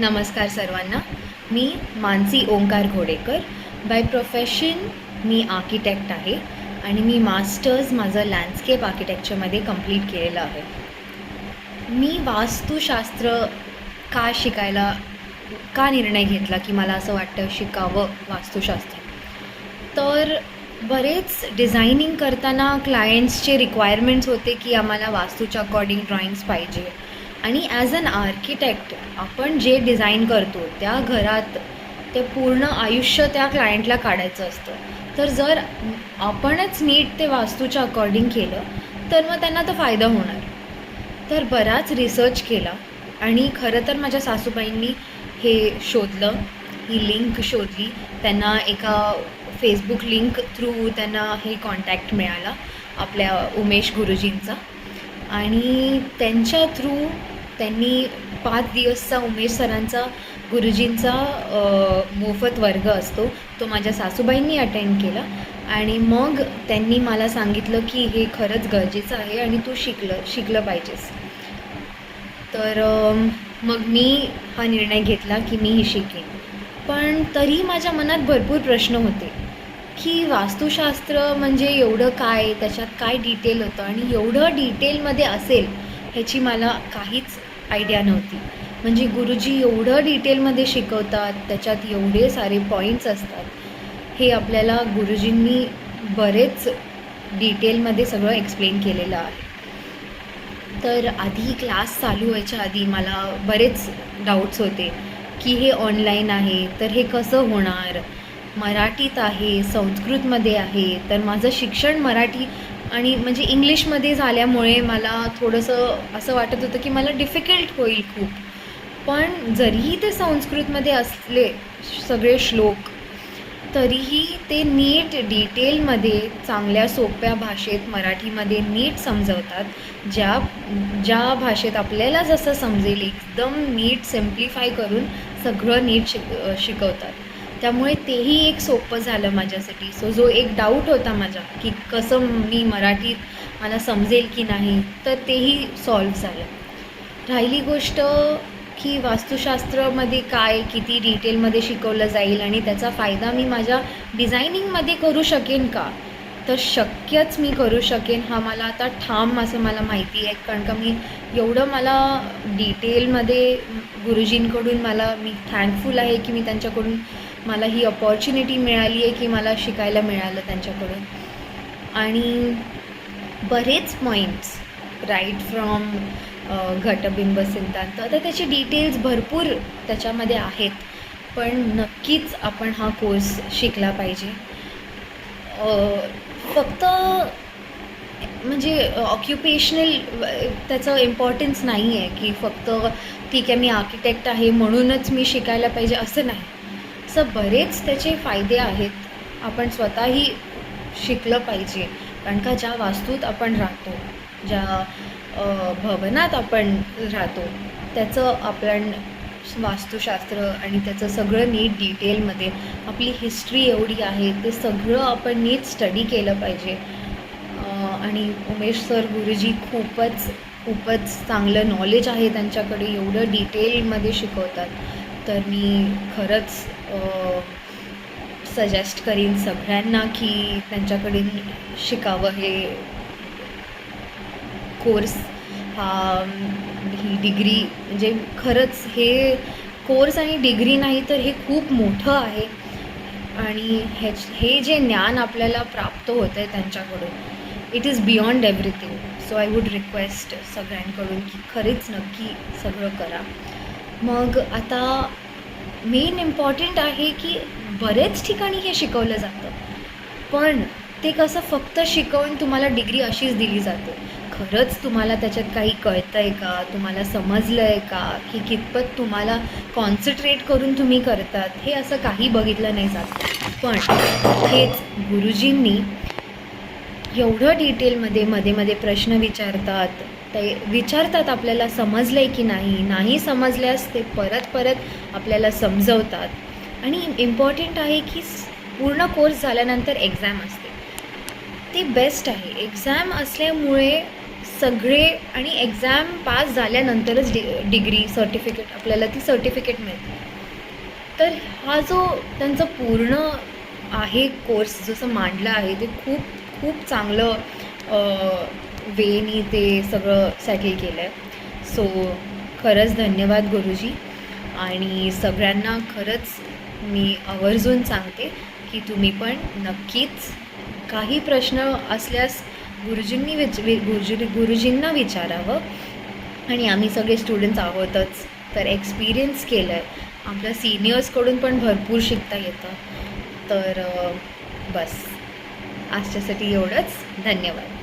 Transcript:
नमस्कार सर्वांना. मी मानसी ओंकार घोडेकर. बाय प्रोफेशन मी आर्किटेक्ट आहे आणि मी मास्टर्स माझं लँडस्केप आर्किटेक्चरमध्ये कंप्लीट केलेलं आहे. मी वास्तुशास्त्र का शिकायला का निर्णय घेतला की मला असं वाटतं शिकावं वास्तुशास्त्र? तर बरेच डिझायनिंग करताना क्लायंट्सचे रिक्वायरमेंट्स होते की आम्हाला वास्तूच्या अकॉर्डिंग ड्रॉइंग्स पाहिजे. आणि ॲज अन आर्किटेक्ट आपण जे डिझाईन करतो त्या घरात ते पूर्ण आयुष्य त्या क्लायंटला काढायचं असतं. तर जर आपणच नीट ते वास्तूच्या अकॉर्डिंग केलं तर मग त्यांना तो फायदा होणार. तर बराच रिसर्च केला आणि खरं तर माझ्या सासूबाईंनी हे शोधलं ही लिंक शोधली. त्यांना एका फेसबुक लिंक थ्रू त्यांना हे कॉन्टॅक्ट मिळाला आपल्या उमेश गुरुजींचा. आणि त्यांच्या थ्रू त्यांनी पाच दिवसचा उमेश सरांचा गुरुजींचा मोफत वर्ग असतो. तो माझ्या सासूबाईंनी अटेंड केला. आणि मग त्यांनी मला सांगितलं की हे खरंच गरजेचं आहे आणि तू शिकलं शिकलं पाहिजेस. तर मग मी हा निर्णय घेतला की मी ही शिकेन. पण तरी माझ्या मनात भरपूर प्रश्न होते की वास्तुशास्त्र म्हणजे एवढं काय? त्याच्यात काय डिटेल होतं? आणि एवढं डिटेलमध्ये असेल ह्याची मला काहीच आयडिया नव्हती. म्हणजे गुरुजी एवढं डिटेलमध्ये शिकवतात त्याच्यात एवढे सारे पॉईंट्स असतात. हे आपल्याला गुरुजींनी बरेच डिटेलमध्ये सगळं एक्सप्लेन केलेलं आहे. तर आधी क्लास चालू व्हायच्या आधी मला बरेच डाऊट्स होते की हे ऑनलाईन आहे तर हे कसं होणार? मराठीत आहे संस्कृतमध्ये आहे तर माझं शिक्षण मराठी आणि म्हणजे इंग्लिशमध्ये झाल्यामुळे मला थोडंसं असं वाटत होतं की मला डिफिकल्ट होईल खूप. पण जरीही ते संस्कृतमध्ये असले सगळे श्लोक तरीही ते नीट डिटेलमध्ये चांगल्या सोप्या भाषेत मराठीमध्ये नीट समजवतात. ज्या ज्या भाषेत आपल्याला जसं समजेल एकदम नीट सिम्प्लिफाय करून सगळं नीट शिक शिकवतात. त्यामुळे तेही एक सोपं झालं माझ्यासाठी. सो जो एक डाऊट होता माझा की कसं मी मराठीत मला समजेल की नाही तर तेही सॉल्व झालं. राहिली गोष्ट की वास्तुशास्त्रामध्ये काय किती डिटेलमध्ये शिकवलं जाईल आणि त्याचा फायदा मी माझ्या डिझायनिंगमध्ये करू शकेन का? तर शक्यच मी करू शकेन. हा मला आता ठाम असं मला माहिती आहे. कारण का मी एवढं मला डिटेलमध्ये गुरुजींकडून मला मी थँकफुल आहे की मी त्यांच्याकडून मला ही अपॉर्च्युनिटी मिळाली आहे की मला शिकायला मिळालं त्यांच्याकडून. आणि बरेच पॉईंट्स राईट फ्रॉम घटबिंब सिद्धांत. तर त्याचे डिटेल्स भरपूर त्याच्यामध्ये आहेत पण नक्कीच आपण हा कोर्स शिकला पाहिजे. फक्त म्हणजे ऑक्युपेशनल त्याचं इम्पॉर्टन्स नाही आहे की फक्त ठीक आहे मी आर्किटेक्ट आहे म्हणूनच मी शिकायला पाहिजे असं नाही. असं बरेच त्याचे फायदे आहेत. आपण स्वतःही शिकलं पाहिजे. कारण का ज्या वास्तूत आपण राहतो ज्या भवनात आपण राहतो त्याचं आपण वास्तुशास्त्र आणि त्याचं सगळं नीट डिटेलमध्ये आपली हिस्ट्री एवढी आहे ते सगळं आपण नीट स्टडी केलं पाहिजे. आणि उमेश सर गुरुजी खूपच खूपच चांगलं नॉलेज आहे त्यांच्याकडे एवढं डिटेलमध्ये शिकवतात. तर मी खरंच सजेस्ट करीन सगळ्यांना की त्यांच्याकडून शिकावं हे कोर्स हा ही डिग्री म्हणजे खरंच हे कोर्स आणि डिग्री नाही तर हे खूप मोठं आहे. आणि ह्याच हे जे ज्ञान आपल्याला प्राप्त होतं आहे त्यांच्याकडून it is beyond everything so I would request सगळ्यांकडून की खरेच नक्की सगळं करा. मग आता मेन इम्पॉर्टंट आहे की बरेच ठिकाणी हे शिकवलं जातं. पण ते कसं फक्त शिकवून तुम्हाला डिग्री अशीच दिली जाते. खरंच तुम्हाला त्याच्यात काही कळतं आहे का? तुम्हाला समजलं आहे का? की कितपत तुम्हाला कॉन्सन्ट्रेट करून तुम्ही करतात? हे असं काही बघितलं नाही जात. पण हेच गुरुजींनी एवढं डिटेलमध्ये मध्ये मध्ये प्रश्न विचारतात. ते विचारतात आपल्याला समजलं आहे की नाही नाही समजल्यास ते परत परत आपल्याला समजवतात. आणि इम्पॉर्टंट आहे की पूर्ण कोर्स झाल्यानंतर एक्झाम असते. ते बेस्ट आहे. एक्झाम असल्यामुळे सगळे आणि एक्झाम पास झाल्यानंतरच डि डिग्री सर्टिफिकेट आपल्याला ती सर्टिफिकेट मिळते. तर हा जो त्यांचा पूर्ण आहे कोर्स जसं मांडला आहे ते खूप खूप चांगलं वेनी ते सगळं सेटल केलं आहे सो खरंच धन्यवाद गुरुजी. आणि सगळ्यांना खरंच मी आवर्जून सांगते की तुम्ही पण नक्कीच काही प्रश्न असल्यास गुरुजींनी विच वि गुरुजी गुरुजींना विचारावं. आणि आम्ही सगळे स्टुडंट्स आहोतच तर एक्सपिरियन्स केलं आहे आपल्या सिनियर्सकडून पण भरपूर शिकता येतं. तर बस. आजच्यासाठी एवढंच. धन्यवाद.